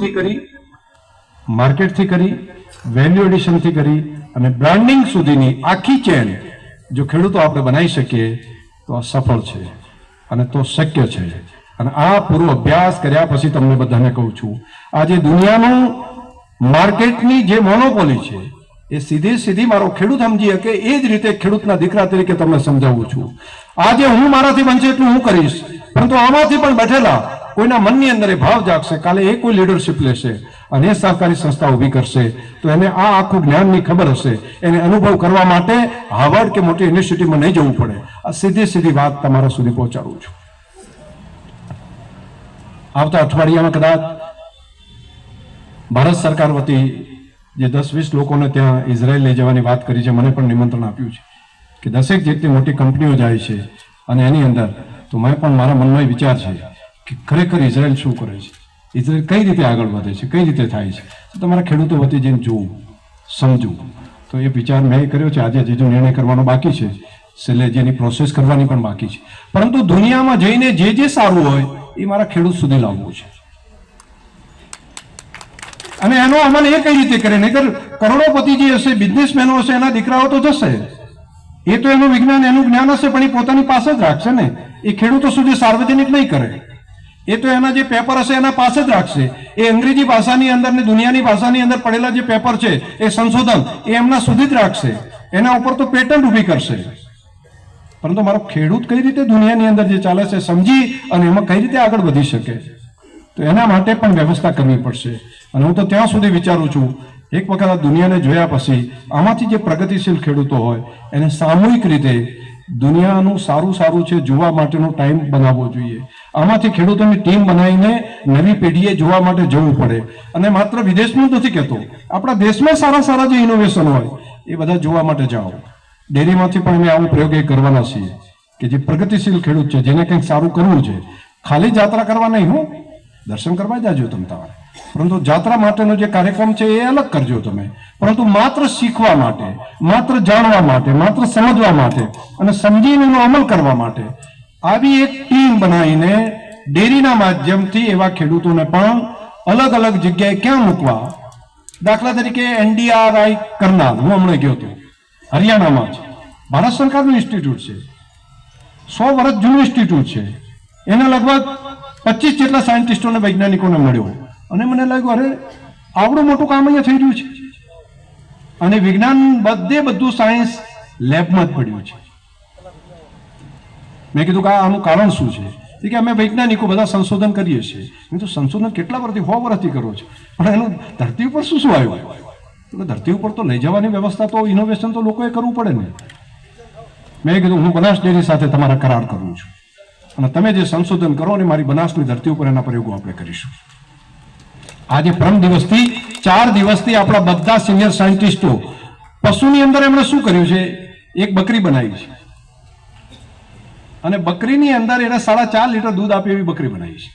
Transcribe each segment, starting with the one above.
ગ્રોથથી કરી માર્કેટથી કરી વેલ્યુ એડિશનથી કરી અને બ્રાન્ડિંગ સુધીની આખી ચેન જો ખેડૂતો આપણે બનાવી શકીએ તો આ સફળ છે અને તો શક્ય છે. અને આ પૂરો અભ્યાસ કર્યા પછી તમને બધાને કહું છું, આજે દુનિયાનું માર્કેટની જે મોનોપોલી છે, એ સીધી સીધી મારો ખેડૂત સમજી શકે, એ જ રીતે ખેડૂતના દીકરા તરીકે તમને સમજાવું છું. આજે હું મારાથી બનશે એટલું હું કરીશ, પરંતુ આમાંથી પણ બેઠેલા કોઈના મનની અંદર એ ભાવ જાગશે, કાલે એ કોઈ લીડરશિપ લેશે અને એ સહકારી સંસ્થા ઊભી કરશે. તો એને આ આખું જ્ઞાનની ખબર હશે. એને અનુભવ કરવા માટે હાર્વર્ડ કે મોટી યુનિવર્સિટીમાં નહીં જવું પડે. આ સીધી સીધી વાત તમારા સુધી પહોંચાડું છું. આવતા અઠવાડિયામાં કદાચ ભારત સરકાર વતી જે દસ વીસ લોકોને ત્યાં ઇઝરાયલ લઈ જવાની વાત કરી છે, મને પણ નિમંત્રણ આપ્યું છે કે દસેક જેટલી મોટી કંપનીઓ જાય છે અને એની અંદર, તો મેં પણ મારા મનમાં વિચાર છે કે ખરેખર ઇઝરાયલ શું કરે છે? ઇઝરાયલ કઈ રીતે આગળ વધે છે? કઈ રીતે થાય છે? તમારા ખેડૂતો વતી જઈને જોવું સમજવું તો એ વિચાર મેં કર્યો છે, આજે જે નિર્ણય કરવાનો બાકી છે. છેલ્લે જેની પ્રોસેસ કરવાની પણ બાકી છે. પરંતુ દુનિયામાં જઈને જે જે સારું હોય, એ મારા ખેડૂત સુધી લાવવું છે. અને એનો અમલ એ કઈ રીતે કરે? નહીતર કરોડોપતિ જે હશે બિઝનેસમેનો હશે, એના દીકરાઓ તો જશે. એ તો એનું વિજ્ઞાન, એનું જ્ઞાન હશે, પણ એ પોતાની પાસે જ રાખશે ને. એ ખેડૂતો સુધી સાર્વજનિક નહીં કરે. એ તો એના જે પેપર હશે એના પાસે જ રાખશે. એ અંગ્રેજી ભાષાની અંદર ને દુનિયાની ભાષાની અંદર પડેલા જે પેપર છે, એ સંશોધન, એ એમના સુધી જ રાખશે. એના ઉપર તો પેટન્ટ ઊભી કરશે. પરંતુ મારો ખેડૂત કઈ રીતે દુનિયાની અંદર જે ચાલે છે સમજી અને એમાં કઈ રીતે આગળ વધી શકે? તો એના માટે પણ વ્યવસ્થા કરવી પડશે. અને હું તો ત્યાં સુધી વિચારું છું, એક વખત આ દુનિયાને જોયા પછી આમાંથી જે પ્રગતિશીલ ખેડૂતો હોય, એને સામૂહિક રીતે દુનિયાનું સારું સારું છે, જોવા માટેનો ટાઈમ બનાવવો જોઈએ. આમાંથી ખેડૂતોની ટીમ બનાવીને નવી પેઢીએ જોવા માટે જવું પડે. અને માત્ર વિદેશનું નથી કહેતો, આપણા દેશમાં સારા સારા જે ઇનોવેશન હોય, એ બધા જોવા માટે જાઓ. ડેરીમાંથી પણ અમે આવો પ્રયોગ એ કરવાના છીએ કે જે પ્રગતિશીલ ખેડૂત છે, જેને કંઈક સારું કરવું છે. ખાલી જાત્રા કરવા નહીં હું, દર્શન કરવા જાજો તમે તમારે. પરંતુ જાત્રા માટેનો જે કાર્યક્રમ છે એ અલગ કરજો તમે. પરંતુ માત્ર શીખવા માટે, માત્ર જાણવા માટે, માત્ર સમજવા માટે અને સમજીને એનો અમલ કરવા માટે આવી એક ટીમ બનાવીને ડેરીના માધ્યમથી એવા ખેડૂતોને પણ અલગ અલગ જગ્યાએ ક્યાં મૂકવા? દાખલા તરીકે એનડીઆરઆઈ કરનાર, હું હમણાં ગયો હતો. હરિયાણામાં છે ભારત સરકારનું ઇન્સ્ટિટ્યૂટ છે. સો વર્ષ જૂનું ઇન્સ્ટિટ્યૂટ છે. એના લગભગ પચીસ જેટલા સાયન્ટિસ્ટોને વૈજ્ઞાનિકોને મળ્યો. અને મને લાગ્યું, અરે, આવડું મોટું કામ અહીંયા થઈ રહ્યું છે. અને વિજ્ઞાન બધે બધું સાયન્સ લેબમાં જ પડ્યું છે. મેં કીધું કે આનું કારણ શું છે? કે અમે વૈજ્ઞાનિકો બધા સંશોધન કરીએ છીએ. મેં તો સંશોધન કેટલા વર્ષથી, સો વર્ષથી કરો છો? પણ એનું ધરતી ઉપર શું શું આવ્યું? ધરતી ઉપર તો લઈ જવાની વ્યવસ્થા તો ઇનોવેશન તો લોકોએ કરવું પડે ને. મેં કીધું, હું બનાસ ડેરી સાથે તમારા કરાર કરું છું. અને તમે જે સંશોધન કરો અને મારી બનાસની ધરતી ઉપર એના પ્રયોગો આપણે કરીશું. આજે પરમ દિવસથી ચાર દિવસથી આપણા બધા સિનિયર સાયન્ટિસ્ટો પશુની અંદર એમણે શું કર્યું છે? એક બકરી બનાવી છે. અને બકરીની અંદર એને સાડા ચાર લીટર દૂધ આપે એવી બકરી બનાવી છે.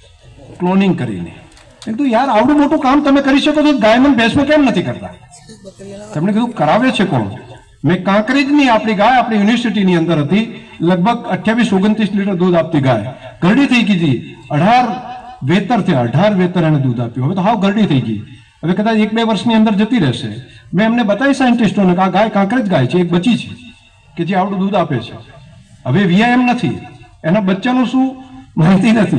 ક્લોનિંગ કરીને. મેં કીધું, યાર, આવડું મોટું કામ તમે કરી શકો તો ગાયમાં ભેંસમાં કેમ નથી કરતા? તેમણે કીધું, કરાવે છે કોણ? મેં કાંકરેજની આપણી ગાય આપણી યુનિવર્સિટીની અંદર હતી, લગભગ અઠ્યાવીસ, ઓગણત્રીસ લીટર દૂધ આપતી ગાય. ઘરડી થઈ ગઈ હતી. અઢાર વેતર થયા અઢાર વેતર એને દૂધ આપ્યું. હવે તો હાવ ગરડી થઈ ગઈ. હવે કદાચ એક બે વર્ષની અંદર જતી રહેશે. મેં એમને બતાવી સાયન્ટિસ્ટોને કે આ ગાય કાંકરેજ ગાય છે, એક બચી છે, કે જે આવડું દૂધ આપે છે. હવે વીઆઈએમ નથી. એના બચ્ચાનું શું? માહિતી નથી.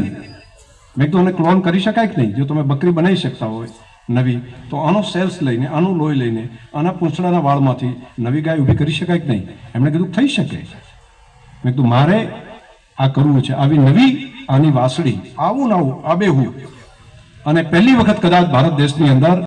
મેં કીધું એને ક્લોન કરી શકાય કે નહીં? જો તમે બકરી બનાવી શકતા હોય નવી, તો આનો સેલ્સ લઈને, આનું લોહી લઈને, આના પૂંછડાના વાળમાંથી નવી ગાય ઊભી કરી શકાય કે નહીં? એમણે કીધું, થઈ શકે. મેં કીધું, મારે આ કરવું છે. આવી નવી આની વાસળી આવું ને આવું આબેહું અને પહેલી વખત કદાચ ભારત દેશની અંદર